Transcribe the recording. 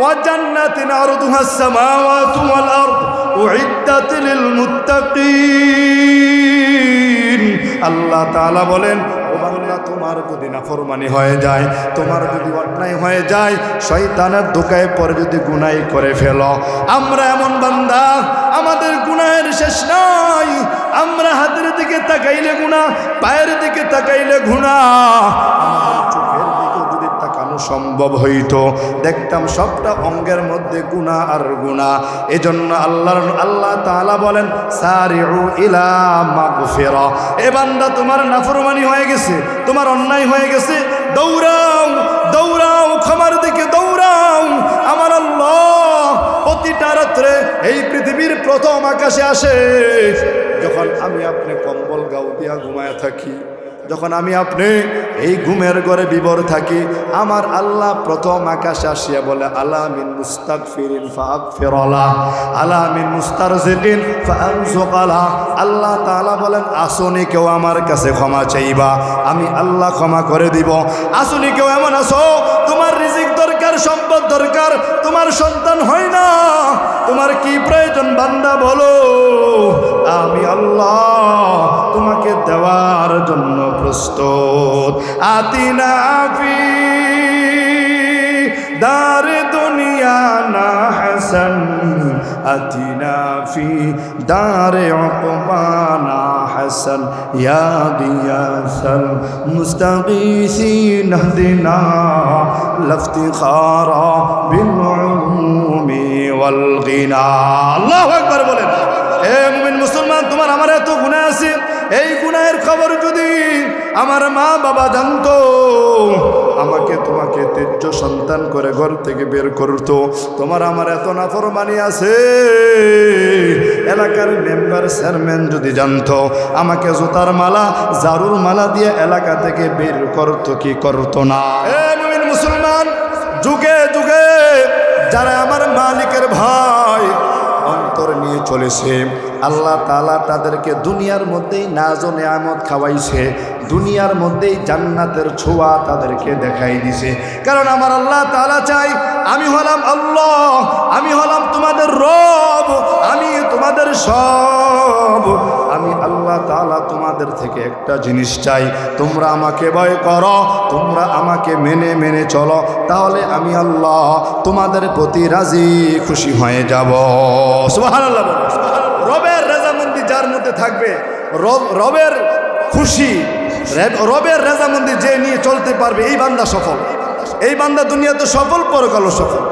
ওয়া জান্নাতিন আরদুহাস সামাওয়াতু ওয়াল আরদ মুত্তাকিন আল্লাহ তাআলা বলেন তোমার যদি নাফরমানি হয়ে যায়, তোমার যদি অন্যায় হয়ে যায়, শয়তানের দোকায় পরে যদি গুনাই করে ফেলো। আমরা এমন বান্দা, আমাদের গুনাহের শেষ নাই। আমরা হাতের দিকে তাকাইলে গুণা পায়ের দিকে তাকাইলে গুণা সম্ভব হইতো। দেখতাম সবটা অঙ্গের মধ্যে গুণা আর গুণা এজন্য আল্লাহর, আল্লাহ তাআলা বলেন, সারিউ ইলা এ বান্দা, তোমার নাফরমানি হয়ে গেছে, তোমার অন্যায় হয়ে গেছে। দৌড়াও দৌড়াও, ক্ষমার দিকে দৌড়াও। আমার আল্লাহ, প্রতিটা রাত্রে এই পৃথিবীর প্রথম আকাশে আসে। যখন আমি আপনি কম্বল গাও দিয়া ঘুমায় থাকি যখন আমি আপনি এই ঘুমের ঘরে বিবর থাকি, আমার আল্লাহ প্রথম আকাশে আসিয়া বলে আলামিন মুস্তাক ফিরিন ফেরলা আলামিন মুস্তার আল্লাহ তাআলা বলেন, আসনি কেউ আমার কাছে ক্ষমা চাইবা, আমি আল্লাহ ক্ষমা করে দিব। আসনি কেউ এমন আসো তোমার রিজিক দরকার, সম্পদ দরকার, তোমার সন্তান হয় না। তোমার কি প্রয়োজন বান্দা বলো? আমি আল্লাহ তোমাকে দেওয়ার জন্য প্রস্তুত। আতিনা ফি দার দুনিয়া না হাসান। আতিনা ফি দারে অপমানা হাসান। ইয়া দিয়াসাল মুস্তাগীসিন হদিনা লাফতিখারা বিল উলুমি ওয়াল গিনা আল্লাহু আকবার বলেন। এ মুমিন মুসলমান, তোমার আমার এত গুণা আছে। এই গুনাহের খবর যদি আমার মা বাবা জানতো, আমাকে তোমাকে তেজ্য সন্তান করে ঘর থেকে বের করতো। তোমার আমার এত নাফরমানি আছে। এলাকার মেম্বার চেয়ারম্যান যদি জানতো, আমাকে জুতার মালা, জারুর মালা দিয়ে এলাকা থেকে বের করতো কি করতো না? মুসলমান, যুগে যুগে যারা আমার মালিকের ভাই চলেছে আল্লাহ তালা তাদেরকে দুনিয়ার মধ্যেই নাজ নেয়ামত খাওয়াইছে, দুনিয়ার মধ্যেই জান্নাতের ছোঁয়া তাদেরকে দেখাই দিছে। কারণ আমার আল্লাহ তালা চাই, আমি হলাম আল্লাহ, আমি হলাম তোমাদের রব, আমি তোমাদের সব, আমি আল্লাহ তালা তোমাদের থেকে একটা জিনিস চাই। তোমরা আমাকে ভয় করো, তোমরা আমাকে মেনে মেনে চলো, তাহলে আমি আল্লাহ তোমাদের প্রতি রাজি, খুশি হয়ে যাব। রবের রেজামন্দি যার মধ্যে থাকবে, রব, রবের খুশি রবের রেজামন্দি যে নিয়ে চলতে পারবে, এই বান্দা সফল। এই বান্দা দুনিয়াতে সফল, পরকালও সফল।